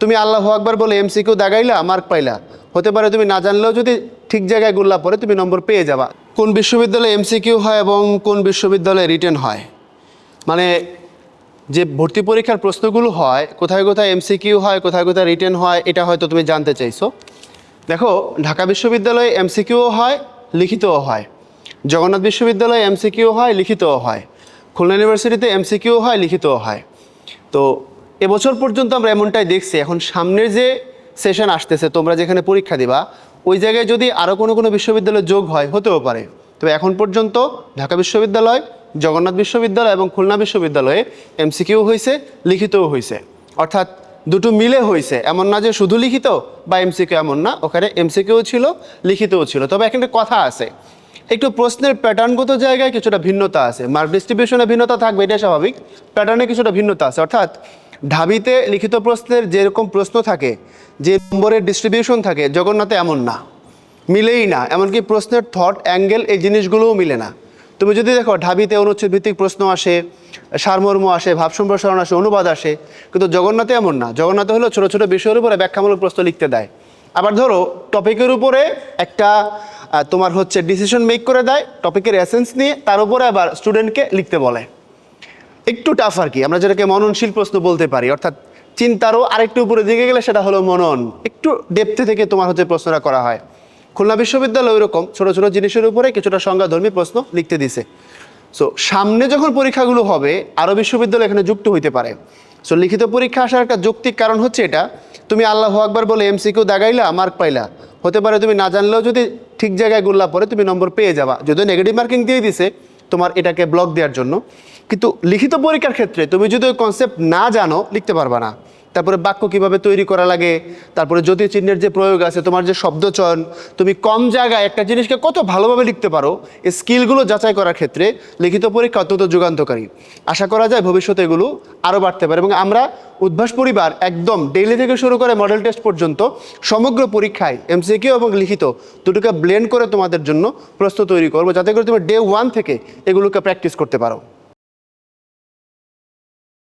তুমি আল্লাহ আকবার বলে MCQ দাগাইলা mark পাইলা। হতে পারে তুমি না জানলেও যদি ঠিক জায়গায় গুল্লা পরে তুমি নম্বর পেয়ে যাবা। কোন বিশ্ববিদ্যালয়ে এমসিকিউ হয় এবং কোন বিশ্ববিদ্যালয়ে রিটেন হয়? মানে যে ভর্তি পরীক্ষার প্রশ্নগুলো হয়, কোথায় কোথায় এমসিকিউ হয়, কোথায় কোথায় রিটেন হয়, এটা হয়তো তুমি জানতে চাইছো। দেখো, ঢাকা বিশ্ববিদ্যালয়ে এমসিকিউও হয়, লিখিতও হয়। জগন্নাথ বিশ্ববিদ্যালয়ে এমসিকিউ হয়, লিখিতও হয়। খুলনা ইউনিভার্সিটিতে এমসিকিউ হয়, লিখিতও হয়। তো এবছর পর্যন্ত আমরা এমনটাই দেখছি। এখন সামনের যে সেশন আসতেছে, তোমরা যেখানে পরীক্ষা দিবা, ওই জায়গায় যদি আরও কোনো কোনো বিশ্ববিদ্যালয় যোগ হয়, হতেও পারে। তবে এখন পর্যন্ত ঢাকা বিশ্ববিদ্যালয়, জগন্নাথ বিশ্ববিদ্যালয় এবং খুলনা বিশ্ববিদ্যালয়ে এমসিকিউ হয়েছে লিখিতও হয়েছে অর্থাৎ দুটো মিলে হয়েছে এমন না যে শুধু লিখিত বা এমসিকিউ এমন না, ওখানে এমসিকিউ ছিল, লিখিতও ছিল। তবে এখানে কথা আছে। একটু প্রশ্নের প্যাটার্নগত জায়গায় কিছুটা ভিন্নতা আছে। মার্ক ডিস্ট্রিবিউশনে ভিন্নতা থাকবে এটা স্বাভাবিক। প্যাটার্নে কিছুটা ভিন্নতা আছে। অর্থাৎ ঢাবিতে লিখিত প্রশ্নের যেরকম প্রশ্ন থাকে, যে নম্বরের ডিস্ট্রিবিউশন থাকে, জগন্নাথে এমন না। মিলেই না, এমনকি প্রশ্নের থট অ্যাঙ্গেল এই জিনিসগুলোও মিলে না। তুমি যদি দেখো ঢাবিতে অনুচ্ছেদ ভিত্তিক প্রশ্ন আসে, সারমর্ম আসে, ভাব সম্প্রসারণ আসে, অনুবাদ আসে, কিন্তু জগন্নাথে এমন না। জগন্নাথে হলো ছোটো ছোটো বিষয়ের উপরে ব্যাখ্যামূলক প্রশ্ন লিখতে দেয়। আবার ধরো টপিকের উপরে একটা তোমার হচ্ছে ডিসিশন মেক করে দেয় টপিকের এসেন্স নিয়ে, তার উপরে আবার স্টুডেন্টকে লিখতে বলে। একটু টাফ আর কি। আমরা যেটাকে মননশীল প্রশ্ন বলতে পারি, অর্থাৎ চিন্তারও আরেকটু উপরে দিকে গেলে সেটা হলো মনন। একটু ডেপথে থেকে তোমার হচ্ছে প্রশ্নটা করা হয়। খুলনা বিশ্ববিদ্যালয় ওইরকম, ছোটো ছোটো জিনিসের উপরে কিছুটা সংজ্ঞাধর্মী প্রশ্ন লিখতে দিছে। সো সামনে যখন পরীক্ষাগুলো হবে আরও বিশ্ববিদ্যালয় এখানে যুক্ত হইতে পারে। সো লিখিত পরীক্ষা আসার একটা যৌক্তিক কারণ হচ্ছে এটা, তুমি আল্লাহ আকবার বলে এমসিকিউ দাগাইলা মার্ক পাইলা। হতে পারে তুমি না জানলেও যদি ঠিক জায়গায় গুল্লা পরে তুমি নম্বর পেয়ে যাবা। যদিও নেগেটিভ মার্কিং দিয়ে দিছে তোমার এটাকে ব্লক দেওয়ার জন্য। কিন্তু লিখিত পরীক্ষার ক্ষেত্রে তুমি যদি ওই কনসেপ্ট না জানো, লিখতে পারবা না। তারপরে বাক্য কীভাবে তৈরি করা লাগে, তারপরে জ্যোতি চিহ্নের যে প্রয়োগ আছে, তোমার যে শব্দ চয়ন তুমি কম জায়গায় একটা জিনিসকে কত ভালোভাবে লিখতে পারো, এই স্কিলগুলো যাচাই করার ক্ষেত্রে লিখিত পরীক্ষা অত্যন্ত যুগান্তকারী। আশা করা যায় ভবিষ্যতে এগুলো আরও বাড়তে পারে এবং আমরা উদ্ভাস পরিবার একদম ডেইলি থেকে শুরু করে মডেল টেস্ট পর্যন্ত সমগ্র পরীক্ষায় এমসিকিউ এবং লিখিত দুটোকে ব্লেন্ড করে তোমাদের জন্য প্রস্তুত তৈরি করব, যাতে করে তুমি ডে ওয়ান থেকে এগুলোকে প্র্যাকটিস করতে পারো।